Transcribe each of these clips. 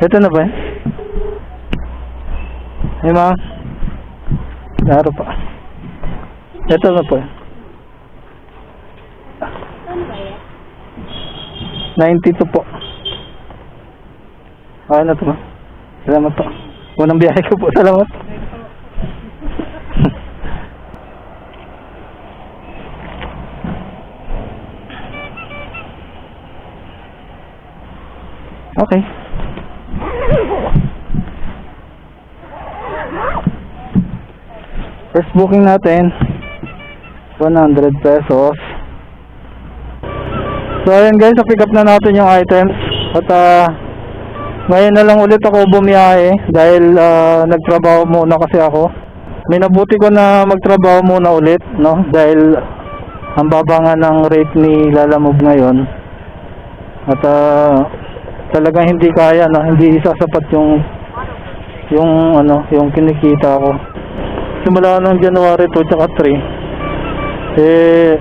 Ito na ba? Hey, ma'am. Laro pa. Ito na po. Saan ba yan? 92 po. Okay na to ba? Salamat po. Unang biyahe ko po. Salamat. okay. First booking natin 100 pesos. So ayun guys, so pick up na natin yung items at ah, ngayon na lang ulit ako bumiyahe dahil ah, nagtrabaho muna kasi ako. Minabuti ko na magtrabaho muna ulit, no? Dahil ang baba nga ng rate ni Lalamove ngayon. At ah, talagang hindi kaya, no? Hindi sasapat yung yung ano, yung kinikita ko. Simula ng January 2 tsaka 3 eh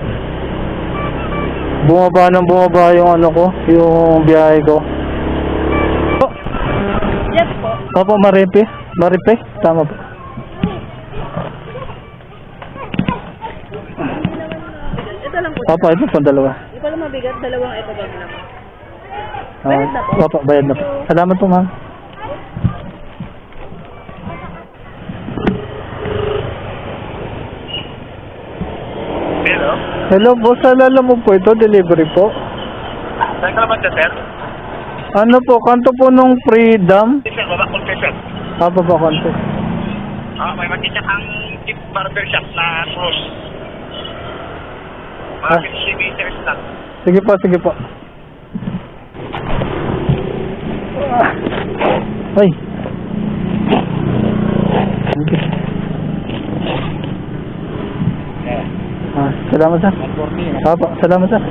bumaba nang bumaba yung ano ko, yung biyahe ko. Oh, Yes po. Opo, Maripe. Maripe, tama po. Ito lang po. Opo, ito po dalawa. Hindi pala mabigat. Dalawang ito bag lang. Ah, Bayad na po. Opo, bayad na po. Salamat po, ma'am. Hello? Hello po, sa lala mo po ito, delivery po. Saan ka naman sir? Ano po, kanto po nung freedom? Sir, baba confession. Apa ba kanto? Ah, may makita kang jeep barber shop na. Ah. Mga 50 meters lang. Sige po, sige po. Ay. Thank you. Ah, salamat sir. Opo, salamat sir.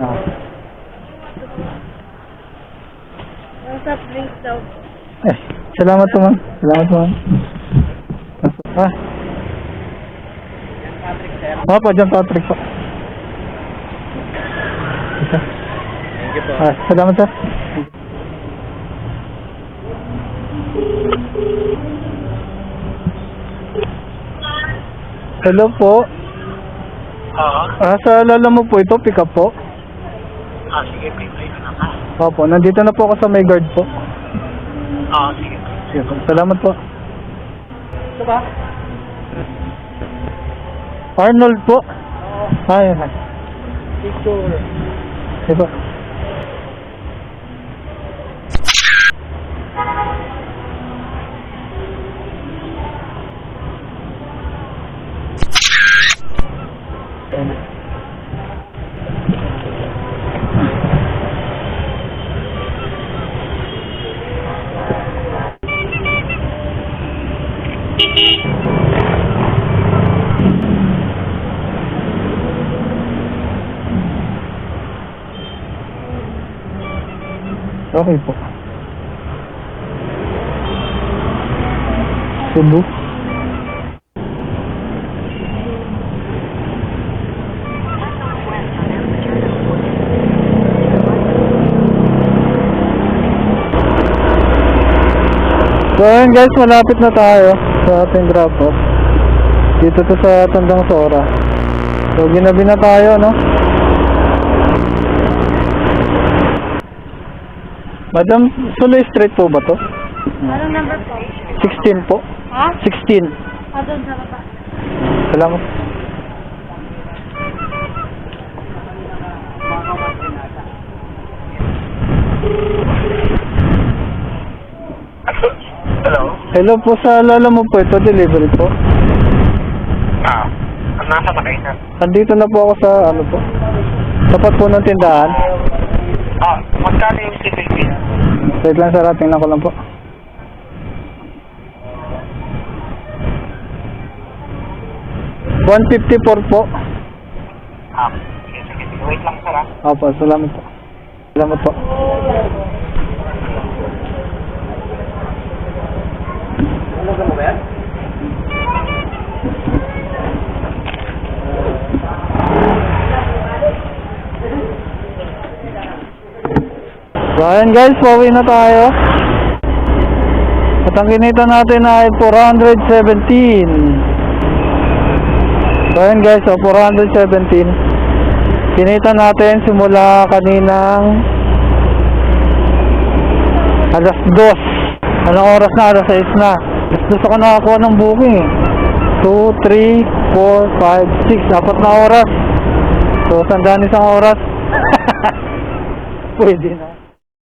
Ah. Ang soft drinks. Eh, salamat po ma'am. Salamat po ma'am. Ah. Opo, John Patrick po. Isa. Thank you po. Ah, salamat sir. Hello po. Oo. Ah, sa lala mo po ito, pick up po. Ah, sige, pintay ka naman. Opo, nandito na po ako sa may guard po. Ah, sige. Sige po. Salamat po. Ito ba? Arnold po. Ay, ay. Picture. Sige po. Okay po. Cebu. So ayun guys, malapit na tayo sa ating drop off. Dito to sa Tandang Sora. So ginabi na tayo, no? Madam, Suloy Street po ba to? Anong number po? 16 po. Ha? 16. Ah, doon sa baba. Salamat. Hello? Hello po sa lala mo po ito, delivery po. Ah, nasa sir? Andito na po ako sa ano po. Tapat po ng tindahan. Ah, magkano yung shipping? Wait lang sir, tingnan ko lang po. One fifty four po. Ah, sige, sige. Wait lang sir ah. Opo, salamat po. Salamat po. So ayan guys, pauwi na tayo. At ang kinita natin ay 417. So ayan guys, so 417. Kinita natin simula kaninang alas 2. Anong oras na? Alas 6 na. Alas 2 ako nakakuha ng booking eh. 2, 3, 4, 5, 6. Apat na oras. So, tandaan isang oras. Pwede na.